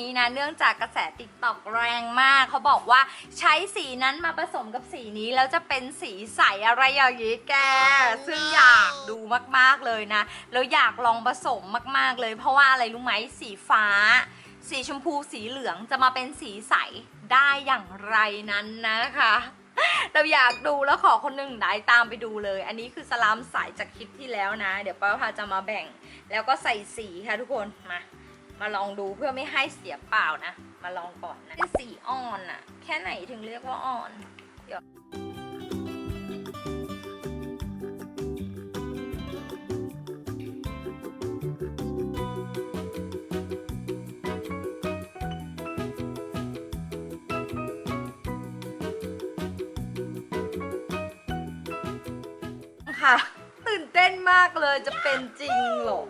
นี้นะ เนื่องจากกระแสติ๊กต็อกแรงมาก เขาบอกว่าใช้สีนั้นมาผสมกับสีนี้ แล้วจะเป็นสีใสอะไรอย่างนี้แก ซึ่งอยากดูมากๆเลยนะ แล้วอยากลองผสมมากๆเลย เพราะว่าอะไรรู้ไหมสีฟ้า สีชมพูสีเหลืองจะมาเป็นสีใสได้อย่างไรนั้นนะคะเราอยากดูแล้วขอคนหนึ่งได้ตามไปดูเลย อันนี้คือสลามใสจากคลิปที่แล้วนะ เดี๋ยวป้าพาจะมาแบ่ง แล้วก็ใส่สีค่ะทุกคนมา มาลองดูเพื่อไม่ให้เสียเปล่านะ มาลองก่อนนะสีอ่อนอะแค่ไหนถึงเรียกว่าอ่อนเดี๋ยวค่ะ ตื่นเต้นมากเลยจะเป็นจริงเหรอ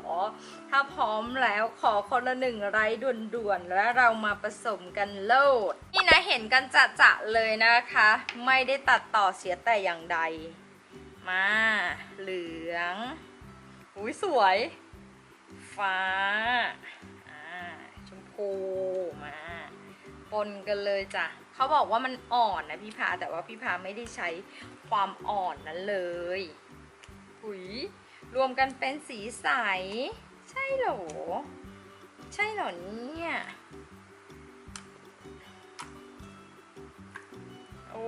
ถ้าพร้อมแล้วขอคนละหนึ่งไลค์ด่วนๆ แล้วเรามาผสมกันโลด นี่นะเห็นกันจะๆเลยนะคะ ไม่ได้ตัดต่อเสียแต่อย่างใด มา เหลืองอุ้ยสวย ฟ้า อ่า ชมพู มาปนกันเลยจ้ะเขาบอกว่ามันอ่อนนะพี่พาแต่ว่าพี่พาไม่ได้ใช้ความอ่อนนั้นเลย หุย รวมกันเป็นสีใส ใช่เหรอ ใช่เหรอเนี่ย โอ้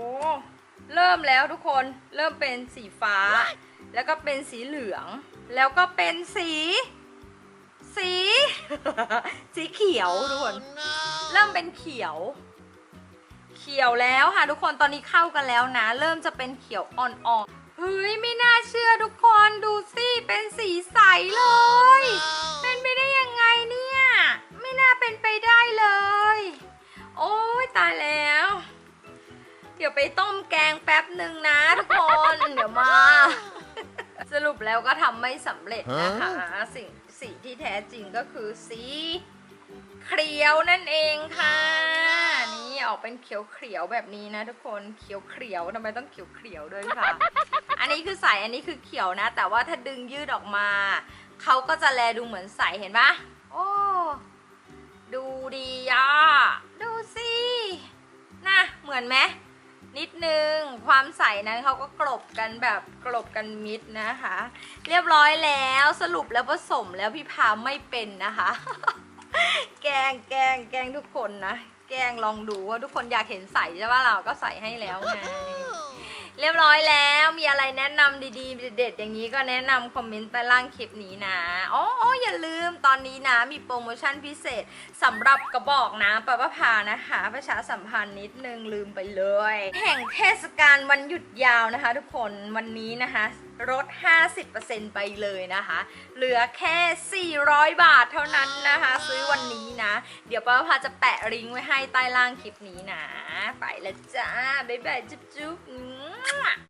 เริ่มแล้วทุกคน เริ่มเป็นสีฟ้า แล้วก็เป็นสีเหลือง แล้วก็เป็นสี สี สีเขียวทุกคน เริ่มเป็นเขียวเขียวแล้วค่ะทุกคนตอนนี้เข้ากันแล้วนะ เริ่มจะเป็นเขียวอ่อนๆ เฮ้ยไม่น่าเชื่อทุกคนดูสิเป็นสีใสเลย เป็นไปได้ยังไงเนี่ย ไม่น่าเป็นไปได้เลย โอ้ยตายแล้ว เดี๋ยวไปต้มแกงแป๊บหนึ่งนะทุกคน เดี๋ยวมา สรุปแล้วก็ทำไม่สำเร็จนะคะสิ่งสีที่แท้จริงก็คือสีเขียวนั่นเองค่ะนี่ ออกเป็นเขียวเขียวๆแบบนี้นะทุกคนเขียวเขียวๆทำไมต้องเขียวเขียวๆด้วยค่ะ อันนี้คือใสอันนี้คือเขียวนะ แต่ว่าถ้าดึงยืดออกมาเขาก็จะแลดูเหมือนใสเห็นปะโอ้ดูดีอะดูสินะเหมือนไหมนิดนึงความใสนั้นเขาก็กลบกันแบบกลบกันมิดนะคะ เรียบร้อยแล้วสรุปแล้วผสมแล้วพี่พาไม่เป็นนะคะ แกงแกงแกงทุกคนนะ แกล้งลองดูว่าทุกคนอยากเห็นใสใช่ป่ะเราก็ใส่ให้แล้วไงเรียบร้อยแล้วมีอะไรแนะนำดีๆ เด็ดๆอย่างนี้ก็แนะนำคอมเมนต์ใต้ล่างคลิปนี้นะอ๋ออ๋ออย่าลืมตอนนี้นะมีโปรโมชั่นพิเศษสำหรับกระบอกน้ำประพานะคะ ประชาสัมพันธ์นิดนึงลืมไปเลย แห่งเทศกาลวันหยุดยาวนะคะ ทุกคนวันนี้นะคะ ลด 50%ไปเลยนะคะ เหลือแค่ 400 บาทเท่านั้นนะคะ ซื้อวันนี้นะ เดี๋ยวป้าพาจะแปะลิงก์ไว้ให้ใต้ล่างคลิปนี้นะ ไปแล้วจ้า บ๊ายบาย จุ๊บจุ๊บ